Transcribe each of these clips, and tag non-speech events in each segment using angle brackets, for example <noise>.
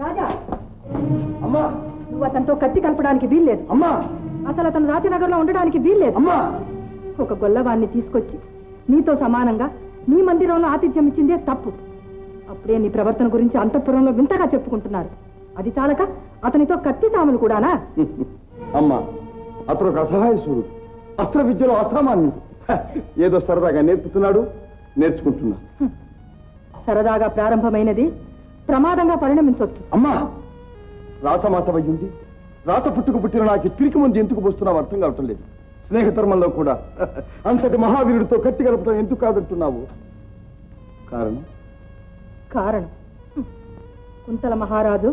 రాజా. అమ్మా. నువ్వు అతనితో కత్తి కలపడానికి వీల్లేదు. అమ్మా. అసలు అతను రాజనగర్లో ఉండడానికి వీల్లేదు. అమ్మా. ఒక గొల్లవాణ్ణి తీసుకొచ్చి నీతో సమానంగా నీ మందిరంలో ఆతిథ్యం ఇచ్చిందే తప్పు. అప్పుడే నీ ప్రవర్తన గురించి అంతఃపురంలో వింతగా చెప్పుకుంటున్నారు. అది చాలక అతనితో కత్తి సాములు కూడానా? <laughs> అమ్మా అతను ఒక అసహాయ సూర్యుడు అస్త్ర విద్యలో అసామాన్యం హ, ఏదో సరదాగా నేర్పుతున్నాడు నేర్చుకుంటున్నా. <laughs> సరదాగా ప్రారంభమైనది ప్రమాదంగా పరిణమించవచ్చు అమ్మా! రాసమాత వయ్యుంది. రాత పుట్టుకు పుట్టిన నాకు పిరికి ముందు ఎందుకు పోస్తున్నావు అర్థం కావటం లేదు. స్నేహధర్మంలో కూడా. <laughs> అంతటి మహావీరుడితో కత్తి కలపడం ఎందుకు కాదంటున్నావు? కారణం? కారణం. కుంతల మహారాజు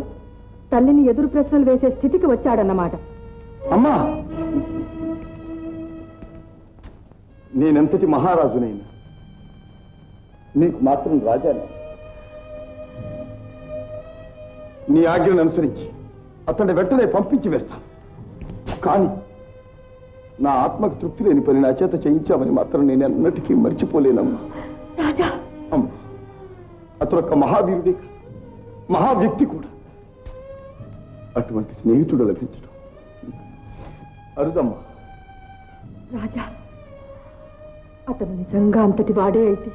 తల్లిని ఎదురు ప్రశ్నలు వేసే స్థితికి వచ్చాడన్నమాట. అమ్మా! నేనెంతటి మహారాజునైనా నీకు మాత్రం రాజాను. నీ ఆజ్ఞను అనుసరించి అతన్ని వెంటనే పంపించి వేస్తాను. కానీ నా ఆత్మకు తృప్తి లేని పని నా చేత చేయించామని మాత్రం నేను ఎన్నటికీ మర్చిపోలేనమ్మా. అమ్మా అతను ఒక మహావీరుడే కాదు, మహా వ్యక్తి కూడా. అటువంటి స్నేహితుడు లభించడం. అరుదమ్మా. రాజా అతను నిజంగా అంతటి వాడే అయితే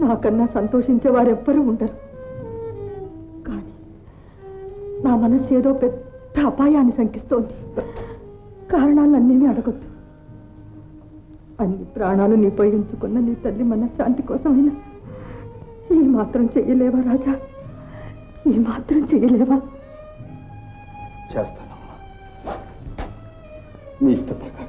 నాకన్నా సంతోషించే వారెవ్వరూ ఉండరు. నా మనస్సు ఏదో పెద్ద అపాయాన్ని శంకిస్తోంది. కారణాలన్నేమీ అడగొద్దు. అన్ని ప్రాణాలు నిపయోగించుకున్న ఉంచుకున్న నీ తల్లి మనశ్శాంతి కోసమైనా ఈ మాత్రం చెయ్యలేవా రాజా? ఈ మాత్రం చెయ్యలేవా? చేస్తానమ్మా. మీ ఇష్ట ప్రకారం.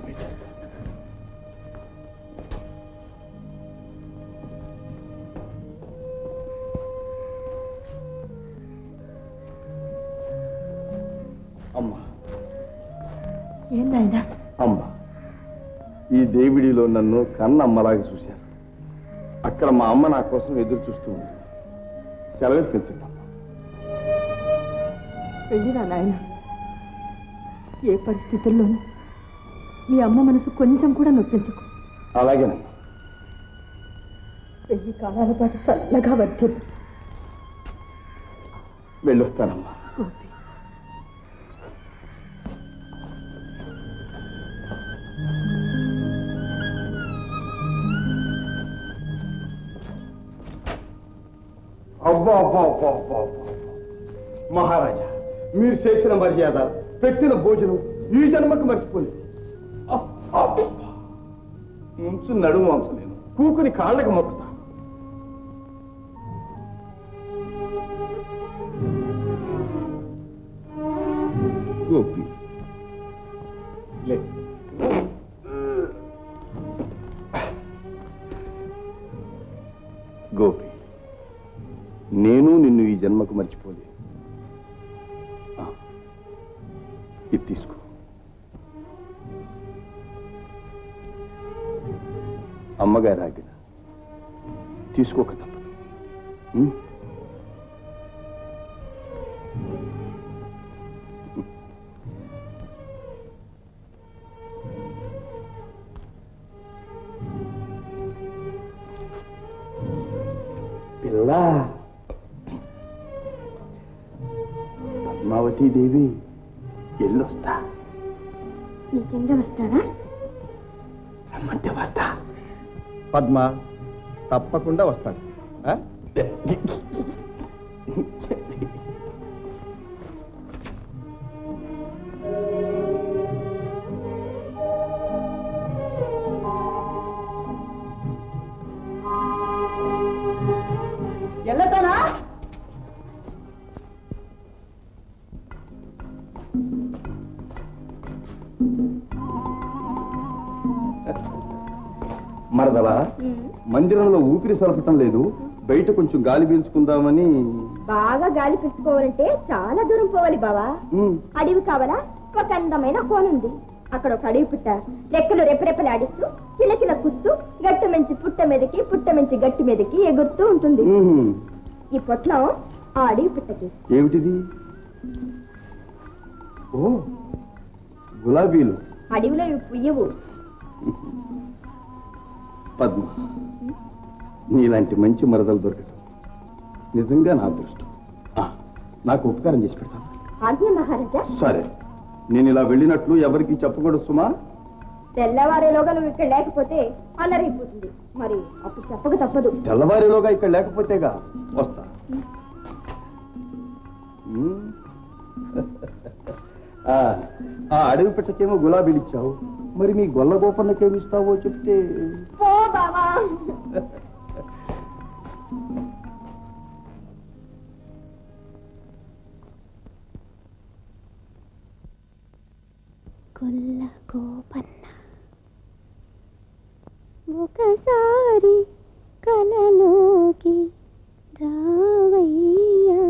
ఏందైనా? అమ్మ ఈ దేవుడిలో నన్ను కన్న అమ్మలాగా చూశారు. అక్కడ మా అమ్మ నా కోసం ఎదురు చూస్తూ ఉంది. సెలవిప్పించండి అమ్మ. వెళ్ళిరా నాయన. ఏ పరిస్థితుల్లోనూ మీ అమ్మ మనసు కొంచెం కూడా నొప్పించకు. అలాగేనమ్మా. వెయ్యి కాలాల పాటు చల్లగా వర్ధిల్లు. వెళ్ళొస్తానమ్మా. గోపి అబ్బా అబ్బా అబ్బా అబ్బా అబ్బా. మహారాజా మీరు చేసిన మర్యాద పెట్టిన భోజనం ఈ జన్మకు మర్చిపోలేదు. ముంచు నడుము వంశ నేను. కూకుని కాళ్ళకి మొక్కుతా. గోపి. లే. గోపి. నేను నిన్ను ఈ జన్మకు మర్చిపోలే ఇది తీసుకో. అమ్మగారి ఆగిన తీసుకోక తప్పదు. పద్మావతీదేవి ఎల్లొస్తా. నిజంగా వస్తావా? రమ్మంటే వస్తా. పద్మ తప్పకుండా వస్తాను. మందిరంలో ఊపిరి సలపటం లేదు. బయట కొంచెం గాలి పీల్చుకుందామని. బాగా గాలి పిలుచుకోవాలంటే చాలా దూరం పోవాలి బావా. అడవి కావాలా ఒక అందమైన కోనుంది అక్కడ ఒక అడవి పుట్ట. రెక్కలు రెప్పరెప్పలు ఆడిస్తూ కిలకిల కుస్తూ గట్టు మంచి పుట్ట మీదకి పుట్ట మంచి గట్టు మీదకి ఎగురుతూ ఉంటుంది. ఈ పొట్లం ఆ అడవి పుట్టకి. ఏమిటిది? ఓ గులాబీలు. అడవిలో ఇవి పుయ్యవు. పద్మ. నీలాంటి మంచి మరదలు దొరకటం నిజంగా నా అదృష్టం. నాకు ఉపకారం చేసి పెడతాను ఆజ్ఞ మహారాజా. సరే. నేను ఇలా వెళ్ళినట్లు ఎవరికి చెప్పకూడదు సుమా. తెల్లవారేలోగా నువ్వు ఇక్కడ లేకపోతే అల్లరైపోతుంది. మరి అప్పుడు చెప్పక తప్పదు. తెల్లవారిలోగా ఇక్కడ లేకపోతేగా వస్తా. ఆ, అడవి పెట్టకేమో గులాబీలు ఇచ్చావు. మరి మీ గొల్ల గోపన్నకేమి ఇస్తావో చెప్తే ఒకసారి కలలోకి రావయ్యా.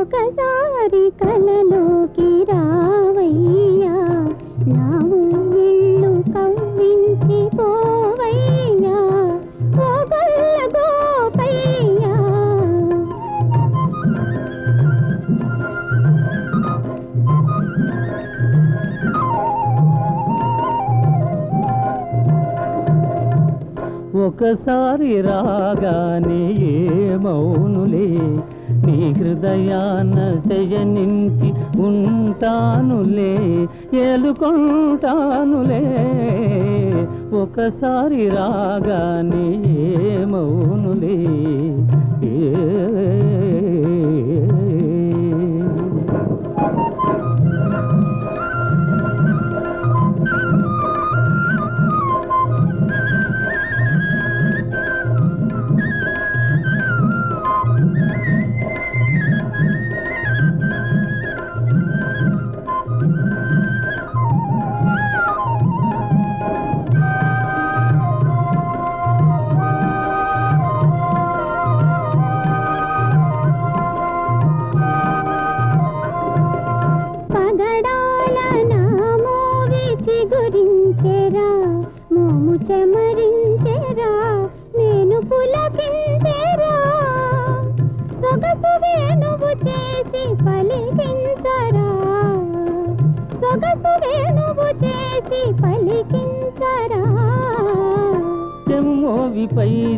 ఒకసారి కలలోకి రావయ్యా. ఒక్కసారి రాగానే మౌనులే నీ హృదయాన శయనించి ఉంటానులే ఏలుకుంటానులే. ఒకసారి రాగానే మౌనులే ఏ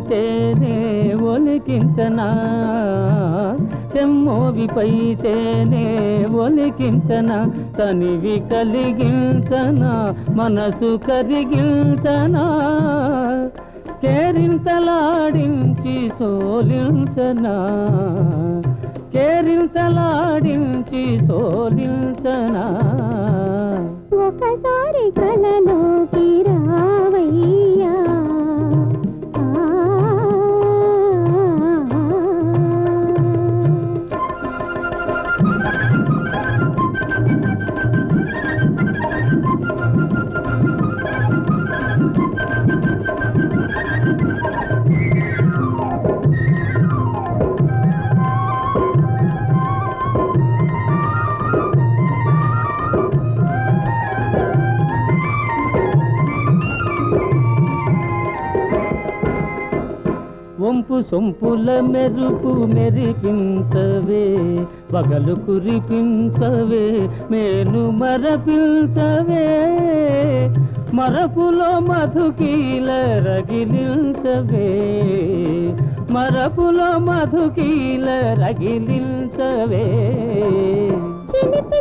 పైతేనే ఒలికించనా? తెమ్మోవిపైతేనే ఒలికించనా? తనివి కలిగించనా? మనసు కరిగించనా? కేరింతలాడించి సోలించనా? కేరింతలాడించి సోలించనా? ఒకసారి కల సొంపుల మెరుపు మెరిపించవే పగలు కురిపించవే మేను మరపించవే. మరపులో మధుకీల రగిలించవే మరపులో మధుకీల రగిలించవే చిలిపి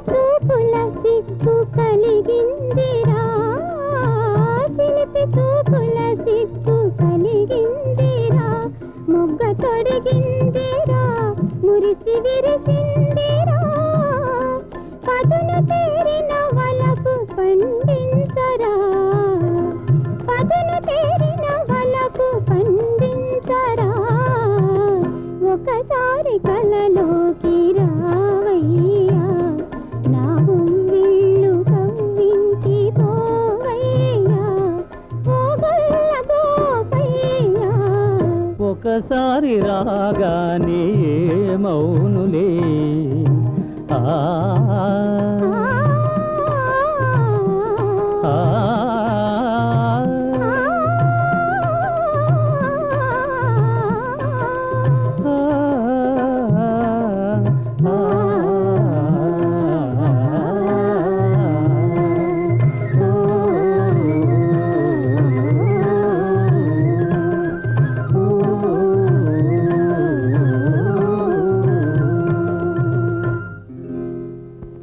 ఒకసారి రాగానే మౌనులే. ఆ ఆ